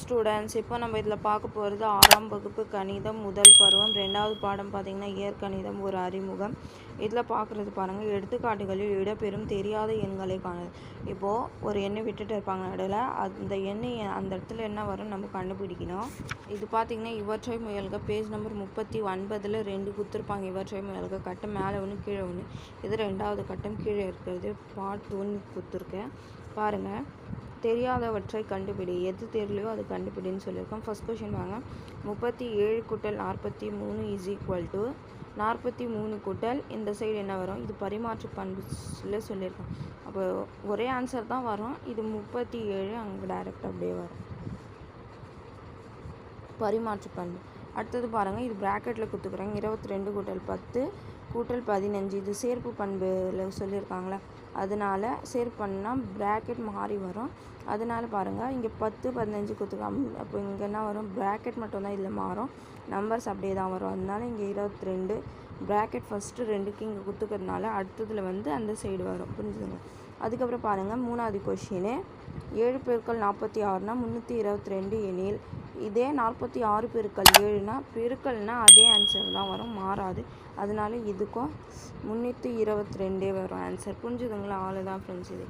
Students இப்போ நம்ம இதில் பார்க்க போகிறது ஆறாம் வகுப்பு கணிதம் முதல் பருவம். ரெண்டாவது பாடம் பார்த்தீங்கன்னா இயற்கணிதம் ஒரு அறிமுகம். இதில் பார்க்குறது பாருங்கள் எடுத்துக்காட்டுகளில் இடம்பெறும் தெரியாத எண்களை காணுது இப்போது ஒரு எண்ணை விட்டுட்டு இருப்பாங்க நடுவில். அந்த எண்ணை அந்த இடத்துல என்ன வரும் நம்ம கண்டுபிடிக்கணும். இது பார்த்தீங்கன்னா இவற்றை முயல்க. பேஜ் நம்பர் முப்பத்தி ஒன்பதில் ரெண்டு கொடுத்துருப்பாங்க. இவற்றை முயல்க. கட்டம் மேலே ஒன்று கீழே ஒன்று. இது ரெண்டாவது கட்டம் கீழே இருக்கிறது. பார்ட் ஒன்று கொடுத்துருக்கேன். பாருங்கள் தெரியாதவற்றை கண்டுபிடி. எது தெரியலையோ அது கண்டுபிடின்னு சொல்லியிருக்கோம். ஃபர்ஸ்ட் கொஷின் வாங்க. முப்பத்தி ஏழு கூட்டல் நாற்பத்தி மூணு இஸ் ஈக்குவல் டு நாற்பத்தி மூணு கூட்டல் இந்த சைடு என்ன வரும்? இது பரிமாற்று பண்புல சொல்லியிருக்கோம். அப்போ ஒரே ஆன்சர் தான் வரும். இது முப்பத்தி ஏழு அங்கே டைரெக்ட் அப்படியே வரும். பரிமாற்று பண்பு. அடுத்தது பாருங்கள் இது ப்ராக்கெட்டில் கொடுத்துக்குறாங்க இருபத்தி ரெண்டு கூட்டல் பத்து கூட்டல் பதினஞ்சு. இது சேர்ப்பு பண்பில் சொல்லியிருக்காங்களே அதனால் சேர்ப்பு பண்ணால் ப்ராக்கெட் மாறி வரும். அதனால பாருங்கள் இங்கே பத்து பதினஞ்சு கொடுத்துக்காம அப்போ இங்கே என்ன வரும்? ப்ராக்கெட் மட்டும்தான் இதில் மாறும். நம்பர்ஸ் அப்படியே தான் வரும். அதனால் இங்கே இருபத்தி ரெண்டு ப்ராக்கெட் ஃபஸ்ட்டு ரெண்டுக்கு இங்கே கொடுத்துக்கிறதுனால அடுத்ததில் வந்து அந்த சைடு வரும். புரிஞ்சுதுங்க அதுக்கப்புறம் பாருங்கள் மூணாவது கொஷினு ஏழு பேருக்கள் நாற்பத்தி ஆறுனா முந்நூற்றி இருபத்தி ரெண்டு எனில் இதே நாற்பத்தி ஆறு பெருக்கள் ஏழுனா பெருக்கள்னால் அதே ஆன்சர் தான் வரும் மாறாது. அதனால இதுக்கும் முந்நூற்றி இருபத்தி ரெண்டே வரும் ஆன்சர் புரிஞ்சுதுங்களா? அவ்வளோதான் ஃப்ரெண்ட்ஸ் இது.